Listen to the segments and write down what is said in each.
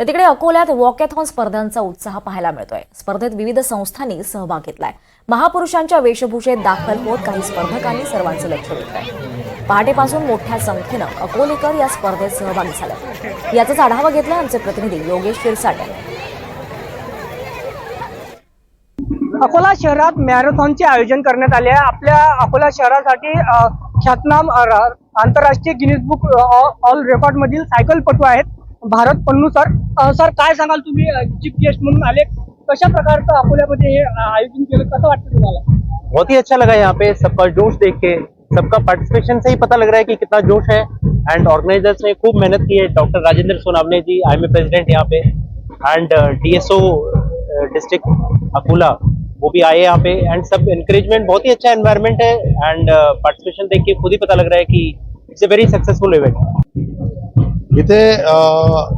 तर तिकडे अकोल्यात वॉकॅथॉन स्पर्धांचा उत्साह पाहायला मिळतोय. स्पर्धेत विविध संस्थांनी सहभाग घेतलाय. महापुरुषांच्या वेशभूषेत दाखल होत काही स्पर्धकांनी सर्वांचं लक्ष वेधलंय. पहाटेपासून मोठ्या संख्येनं अकोलेकर या स्पर्धेत सहभागी झाले. याचाच आढावा घेतला आमचे प्रतिनिधी योगेश शिरसाट. अकोला शहरात मॅरेथॉनचे आयोजन करण्यात आले आहे. आपल्या अकोला शहरासाठी ख्यातनाम आंतरराष्ट्रीय गिनीज बुक ऑल रेकॉर्ड मधील सायकलपटू आहेत. भारत पन्नू सर सर, काय सांगाल तुम्ही चीफ गेस्ट म्हणून आले, कशा प्रकारचं अकोल्यामध्ये हे आयोजन केलं, कसं वाटतं तुम्हाला? बहुत ही अच्छा लगा यहाँ पे, सबका जोश देख के, सबका पार्टिसिपेशन से ही पता लग रहा है कि कितना जोश है एंड ऑर्गेनाइजर्स ने खूब मेहनत की है doctor Rajendra Sonawane ji I M president यहाँ पे एंड डीएसओ डिस्ट्रिक्ट अकोला, वो भी आए यहाँ पे एंड सब एनकरेजमेंट बहुत ही अच्छा एनवायरनमेंट है एंड पार्टिसिपेशन देख के खुद ही पता लग रहा है कि it's a very successful event इथे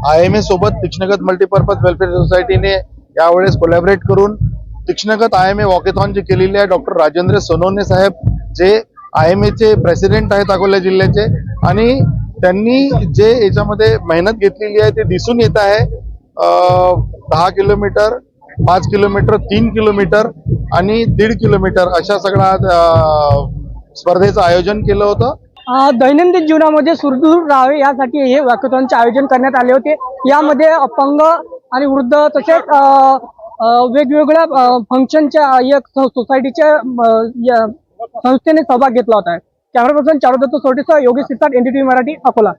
आय एम ए सोबत तीक्ष्णगत मल्टीपर्पज वेलफेअर सोसायटीने यावेळेस कोलॅबरेट करून Tikshnagat I M A walkathon जे केलेले आहे डॉक्टर राजेंद्र सोनवणे साहेब जे आय एम एचे प्रेसिडेंट आहेत अकोला जिल्ह्याचे आणि त्यांनी जे याच्यामध्ये मेहनत घेतलेली आहे ते दिसून येत आहे. दहा किलोमीटर पाच किलोमीटर तीन किलोमीटर आणि दीड किलोमीटर अशा सगळ्या स्पर्धेचं आयोजन केलं होतं. दैनंदिन जीवनामध्ये सुदृढ राहावे यासाठी हे वॅकेथॉनचे आयोजन करण्यात आले होते. यामध्ये अपंग आणि वृद्ध तसेच वेगवेगळ्या फंक्शनच्या एक सोसायटीच्या संस्थेने सहभाग घेतला होता. कॅमेरा पर्सन चारुदत्त सोटेसह योगेश सिद्धार्थ एनडीटीव्ही मराठी अकोला.